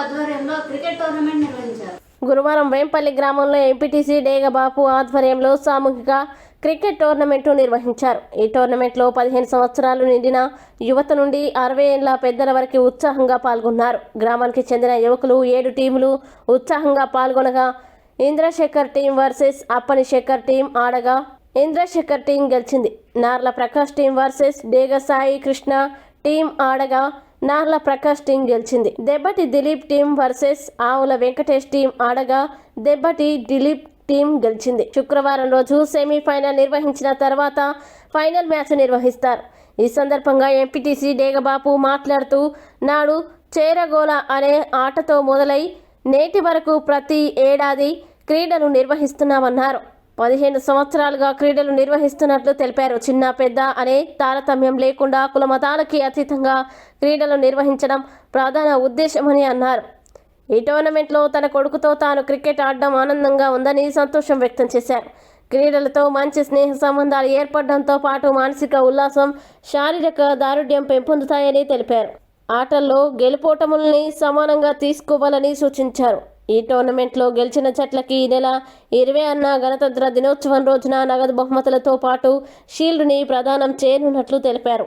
ఆధ్వర్యంలో cricket tournament నిర్వహించారు. గురువారం వేంపల్లి గ్రామంలో ఎంపీటీసీ డేగబాపు ఆధ్వర్యంలో సామూహిక క్రికెట్ టోర్నమెంటు నిర్వహించారు. ఈ టోర్నమెంట్లో పదిహేను సంవత్సరాలు నిండిన యువత నుండి అరవై ఏళ్ళ పెద్దల వరకు ఉత్సాహంగా పాల్గొన్నారు. గ్రామానికి చెందిన యువకులు ఏడు టీములు ఉత్సాహంగా పాల్గొనగా Indrasekhar team versus Appani Sekhar team ఆడగా Indrasekhar team గెలిచింది. Narla Prakash team versus Dega Sai Krishna team ఆడగా Narla Prakash team గెలిచింది. Debbati Dileep team versus Avula Venkatesh team ఆడగా Debbati Dilip team గెలిచింది. శుక్రవారం రోజు సెమీఫైనల్ నిర్వహించిన తర్వాత ఫైనల్ మ్యాచ్ నిర్వహిస్తారు. ఈ సందర్భంగా ఎంపీటీసీ డేగబాపు మాట్లాడుతూ నాడు చేరగోల అనే ఆటతో మొదలై నేటి వరకు ప్రతి ఏడాది క్రీడలు నిర్వహిస్తున్నామన్నారు. పదిహేను సంవత్సరాలుగా క్రీడలు నిర్వహిస్తున్నట్లు తెలిపారు. చిన్న పెద్ద అనే తారతమ్యం లేకుండా కుల మతాలకి అతీతంగా క్రీడలు నిర్వహించడం ప్రధాన ఉద్దేశమని అన్నారు. ఈ టోర్నమెంట్లో తన కొడుకుతో తాను క్రికెట్ ఆడడం ఆనందంగా ఉందని సంతోషం వ్యక్తం చేశారు. క్రీడలతో మంచి స్నేహ సంబంధాలు ఏర్పడడంతో పాటు మానసిక ఉల్లాసం శారీరక దారుఢ్యం పెంపొందుతాయని తెలిపారు. ఆటల్లో గెలుపోటముల్ని సమానంగా తీసుకోవాలని సూచించారు. ఈ టోర్నమెంట్లో గెలిచిన జట్లకి ఈ నెల ఇరవై అన్న గణతంత్ర దినోత్సవం రోజున నగదు బహుమతులతో పాటు షీల్డ్ని ప్రదానం చేయనున్నట్లు తెలిపారు.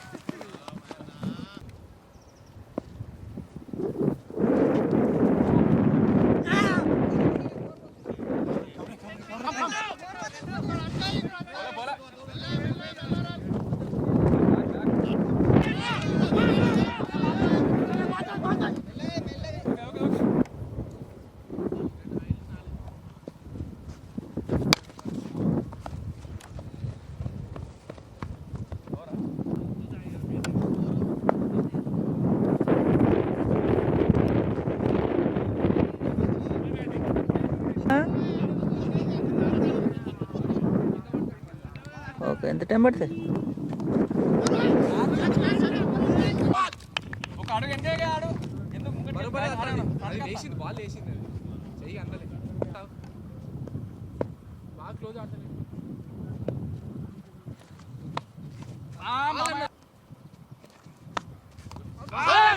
ఓకే ఎంత టైం పడుతుంది ఒక అడుగు ఎండేగా ఆడు ఎందుకు ముంగట అది వేసింది బాల్ వేసింది అది చెయ్యి అందలే బాగా క్లోజ్ ఆడతలే అరే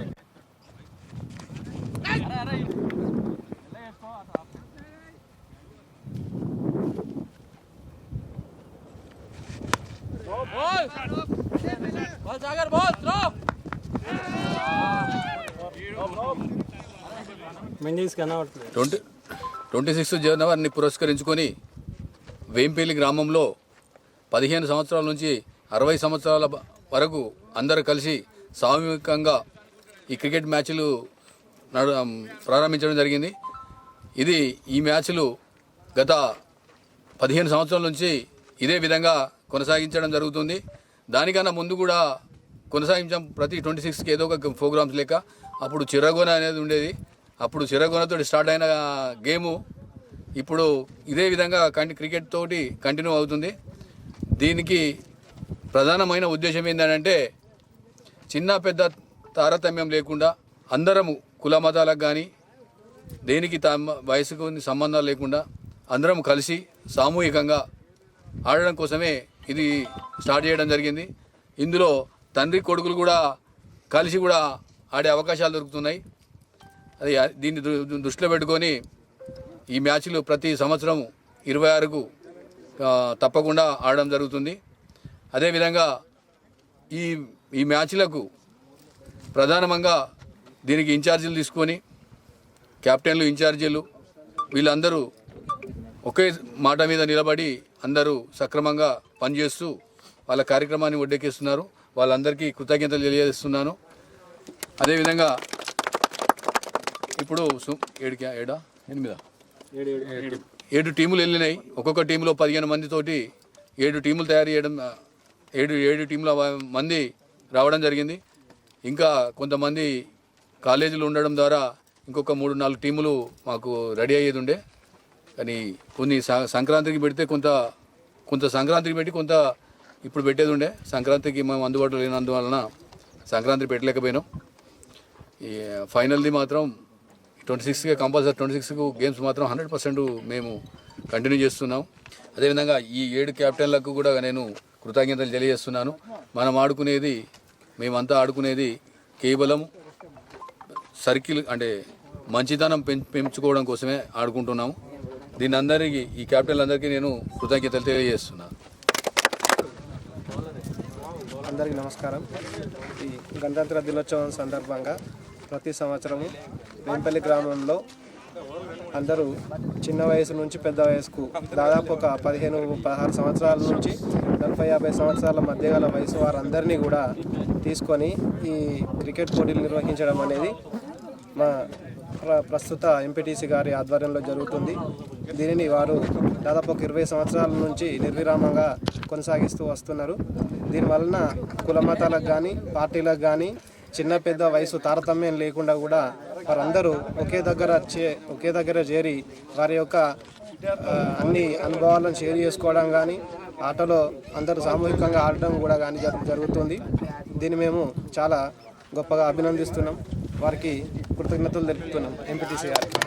ట్వంటీ ట్వంటీ సిక్స్త్ జనవరిని పురస్కరించుకొని వేంపల్లి గ్రామంలో పదిహేను సంవత్సరాల నుంచి అరవై సంవత్సరాల వరకు అందరూ కలిసి సామూహికంగా ఈ క్రికెట్ మ్యాచ్లు నడు ప్రారంభించడం జరిగింది. ఇది ఈ మ్యాచ్లు గత పదిహేను సంవత్సరాల నుంచి ఇదే విధంగా కొనసాగించడం జరుగుతుంది. దానికన్నా ముందు కూడా కొనసాగించాం ప్రతి ట్వంటీ సిక్స్కి ఏదో ఒక ప్రోగ్రామ్స్ లేక అప్పుడు చిరగోన అనేది ఉండేది. అప్పుడు చిరగోనతో స్టార్ట్ అయిన గేము ఇప్పుడు ఇదే విధంగా కంటి క్రికెట్ తోటి కంటిన్యూ అవుతుంది. దీనికి ప్రధానమైన ఉద్దేశం ఏంటంటే చిన్న పెద్ద తారతమ్యం లేకుండా అందరము కుల మతాలకు కానీ దేనికి తమ వయసుకు సంబంధాలు లేకుండా అందరం కలిసి సామూహికంగా ఆడడం కోసమే ఇది స్టార్ట్ చేయడం జరిగింది. ఇందులో తండ్రి కొడుకులు కూడా కలిసి కూడా ఆడే అవకాశాలు దొరుకుతున్నాయి. అది దీన్ని దృష్టిలో పెట్టుకొని ఈ మ్యాచ్లు ప్రతి సంవత్సరం ఇరవై ఆరుకు తప్పకుండా ఆడడం జరుగుతుంది. అదేవిధంగా ఈ ఈ మ్యాచ్లకు ప్రధానంగా దీనికి ఇన్ఛార్జీలు తీసుకొని కెప్టెన్లు ఇన్ఛార్జీలు వీళ్ళందరూ ఒకే మాట మీద నిలబడి అందరూ సక్రమంగా పనిచేస్తూ వాళ్ళ కార్యక్రమాన్ని ఒడ్డెక్కిస్తున్నారు. వాళ్ళందరికీ కృతజ్ఞతలు తెలియజేస్తున్నాను. అదేవిధంగా ఇప్పుడు సు- ఏడుకి ఏడా? ఎనిమిదా? ఏడు టీములు వెళ్ళినాయి. ఒక్కొక్క టీంలో పదిహేను మందితోటి ఏడు టీములు తయారు చేయడం ఏడు ఏడు టీంల మంది రావడం జరిగింది. ఇంకా కొంతమంది కాలేజీలు ఉండడం ద్వారా ఇంకొక మూడు నాలుగు టీములు మాకు రెడీ అయ్యేది ఉండే. కానీ కొన్ని సంక్రాంతికి పెడితే కొంత కొంత సంక్రాంతికి పెట్టి కొంత ఇప్పుడు పెట్టేది ఉండే. సంక్రాంతికి మేము అందుబాటులో లేనందువలన సంక్రాంతి పెట్టలేకపోయినాం. ఈ ఫైనల్ది మాత్రం ట్వంటీ సిక్స్కి కంపల్సరీ ట్వంటీ సిక్స్కు గేమ్స్ మాత్రం హండ్రెడ్ పర్సెంట్ మేము కంటిన్యూ చేస్తున్నాం. అదేవిధంగా ఈ ఏడు క్యాప్టెన్లకు కూడా నేను కృతజ్ఞతలు తెలియజేస్తున్నాను. మనం ఆడుకునేది మేమంతా ఆడుకునేది కేవలం సర్కిల్ అంటే మంచితనం పెంచుకోవడం కోసమే ఆడుకుంటున్నాము. దీని అందరికీ ఈ క్యాప్టెన్లందరికీ నేను కృతజ్ఞతలు తెలియజేస్తున్నాను అందరికీ నమస్కారం. ఈ గణతంత్ర దినోత్సవం సందర్భంగా ప్రతి సంవత్సరము వేంపల్లి గ్రామంలో అందరూ చిన్న వయసు నుంచి పెద్ద వయసుకు దాదాపు ఒక పదిహేను పదహారు సంవత్సరాల నుంచి నలభై యాభై సంవత్సరాల మధ్య గల వయసు వారందరినీ కూడా తీసుకొని ఈ క్రికెట్ పోటీలు నిర్వహించడం అనేది మా ప్ర- ప్రస్తుత ఎంపీటీసీ గారి ఆధ్వర్యంలో జరుగుతుంది. దీనిని వారు దాదాపు ఒక ఇరవై సంవత్సరాల నుంచి నిర్విరామంగా కొనసాగిస్తూ వస్తున్నారు. దీనివలన కుల మతాలకు కానీ పార్టీలకు కానీ చిన్న పెద్ద వయసు తారతమ్యం లేకుండా కూడా వారందరూ ఒకే దగ్గర చే ఒకే దగ్గర చేరి వారి యొక్క అన్ని అనుభవాలను షేర్ చేసుకోవడం కానీ ఆటలో అందరూ సామూహికంగా ఆడడం కూడా కానీ జరుగుతుంది. దీన్ని మేము చాలా గొప్పగా అభినందిస్తున్నాం. వారికి కృతజ్ఞతలు తెలుపుతున్నాం. ఎంపీటీసీ గారికి.